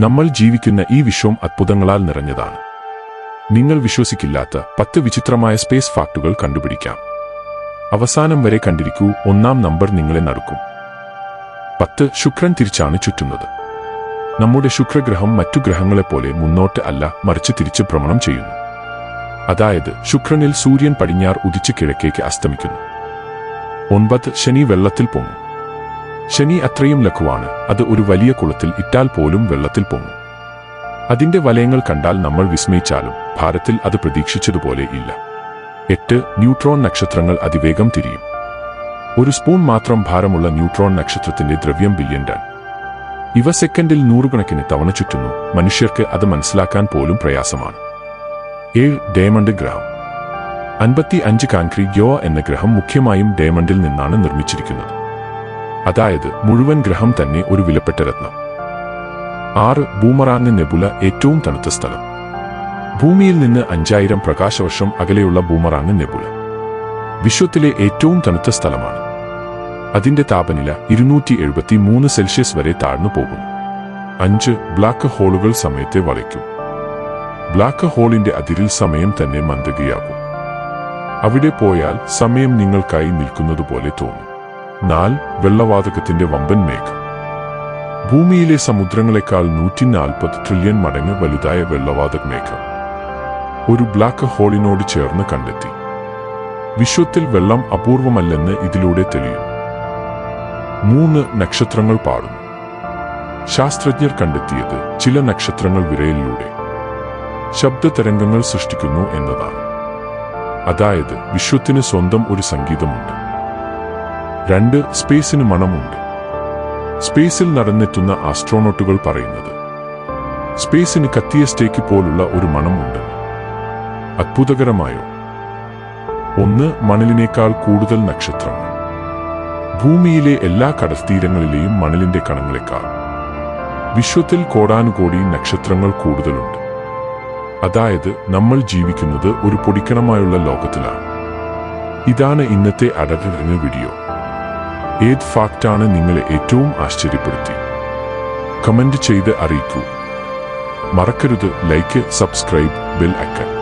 നമ്മൾ ജീവിക്കുന്ന ഈ വിശ്വം അത്ഭുതങ്ങളാൽ നിറഞ്ഞതാണ്. നിങ്ങൾ വിശ്വസിക്കില്ലാത്ത പത്ത് വിചിത്രമായ സ്പേസ് ഫാക്ടുകൾ കണ്ടുപിടിക്കാം. അവസാനം വരെ കണ്ടിരിക്കൂ ഒന്നാം നമ്പർ നിങ്ങളെ നടക്കും. പത്ത് ശുക്രൻ തിരിച്ചാണ് ചുറ്റുന്നത്. നമ്മുടെ ശുക്രഗ്രഹം മറ്റു ഗ്രഹങ്ങളെപ്പോലെ മുന്നോട്ട് അല്ല മറിച്ച് തിരിച്ച് ഭ്രമണം ചെയ്യുന്നു. അതായത് ശുക്രനിൽ സൂര്യൻ പടിഞ്ഞാർ ഉദിച്ച് കിഴക്കേക്ക് അസ്തമിക്കുന്നു. ഒൻപത് ശനി വെള്ളത്തിൽ പൊങ്ങും. ശനി അത്രയും ലഘുവാണ്. അത് ഒരു വലിയ കുളത്തിൽ ഇട്ടാൽ പോലും വെള്ളത്തിൽ പൊങ്ങും. അതിന്റെ വലയങ്ങൾ കണ്ടാൽ നമ്മൾ വിസ്മയിച്ചാലും ഭാരത്തിൽ അത് പ്രതീക്ഷിച്ചതുപോലെ ഇല്ല. എട്ട് ന്യൂട്രോൺ നക്ഷത്രങ്ങൾ അതിവേഗം തിരിയും. ഒരു സ്പൂൺ മാത്രം ഭാരമുള്ള ന്യൂട്രോൺ നക്ഷത്രത്തിന്റെ ദ്രവ്യം ബില്യൺ ടൺ. ഇവ സെക്കൻഡിൽ നൂറുകണക്കിന് തവണ ചുറ്റുന്നു. മനുഷ്യർക്ക് അത് മനസ്സിലാക്കാൻ പോലും പ്രയാസമാണ്. ഏഴ് ഡയമണ്ട് ഗ്രഹം. അൻപത്തി അഞ്ച് കാൻക്രി യോ എന്ന ഗ്രഹം മുഖ്യമായും ഡയമണ്ടിൽ നിന്നാണ് നിർമ്മിച്ചിരിക്കുന്നത്. അതായത് മുഴുവൻ ഗ്രഹം തന്നെ ഒരു വിലപ്പെട്ട രത്നം. ആറ് ബൂമറാങ് നെബുല ഏറ്റവും തണുത്ത സ്ഥലം. ഭൂമിയിൽ നിന്ന് അഞ്ചായിരം പ്രകാശവർഷം അകലെയുള്ള ബൂമറാങ് നെബുല. വിശ്വത്തിലെ ഏറ്റവും തണുത്ത സ്ഥലമാണ്. അതിന്റെ താപനില ഇരുന്നൂറ്റി എഴുപത്തി മൂന്ന് സെൽഷ്യസ് വരെ താഴ്ന്നു പോകുന്നു. അഞ്ച് ബ്ലാക്ക് ഹോളുകൾ സമയത്തെ വളയ്ക്കും ബ്ലാക്ക് ഹോളിന്റെ അതിരിൽ സമയം തന്നെ മന്ദഗിയാകും. അവിടെ പോയാൽ സമയം നിങ്ങൾക്കായി നിൽക്കുന്നതുപോലെ തോന്നും. നാൽ വെള്ളവാതകത്തിന്റെ വമ്പൻ മേഘം. ഭൂമിയിലെ സമുദ്രങ്ങളെക്കാൾ നൂറ്റി നാൽപ്പത് ട്രില്യൺ മടങ്ങ് വലുതായ വെള്ളവാതക മേഘം. ഒരു ബ്ലാക്ക് ഹോളിനോട് ചേർന്ന് കണ്ടെത്തി. വിശ്വത്തിൽ വെള്ളം അപൂർവമല്ലെന്ന് ഇതിലൂടെ തെളിയും. മൂന്ന് നക്ഷത്രങ്ങൾ പാടും ശാസ്ത്രജ്ഞർ കണ്ടെത്തിയത് ചില നക്ഷത്രങ്ങൾ വിരയിലൂടെ ശബ്ദ തരംഗങ്ങൾ സൃഷ്ടിക്കുന്നു എന്നതാണ്. അതായത് വിശ്വത്തിന് സ്വന്തം ഒരു സംഗീതമുണ്ട്. രണ്ട് സ്പേസിന് മണമുണ്ട്. സ്പേസിൽ നടന്നെത്തുന്ന ആസ്ട്രോണോട്ടുകൾ പറയുന്നത് സ്പേസിന് കത്തിയ സ്റ്റേക്ക് പോലുള്ള ഒരു മണമുണ്ട്. അത്ഭുതകരമായോ? ഒന്ന് മണലിനേക്കാൾ കൂടുതൽ നക്ഷത്രങ്ങൾ ഭൂമിയിലെ എല്ലാ കടൽത്തീരങ്ങളിലെയും മണലിന്റെ കണങ്ങളെക്കാൾ. വിശ്വത്തിൽ കോടാനുകോടി നക്ഷത്രങ്ങൾ കൂടുതലുണ്ട്. അതായത് നമ്മൾ ജീവിക്കുന്നത് ഒരു പൊടിക്കണമായുള്ള ലോകത്തിലാണ്. ഇതാണ് ഇന്നത്തെ അടറിഞ്ഞ വീഡിയോ. ഏത് ഫാക്റ്റാണ് നിങ്ങളെ ഏറ്റവും ആശ്ചര്യപ്പെടുത്തി? കമന്റ് ചെയ്ത് അറിയിക്കൂ. മറക്കരുത് ലൈക്ക് സബ്സ്ക്രൈബ് ബെൽ ഐക്കൺ.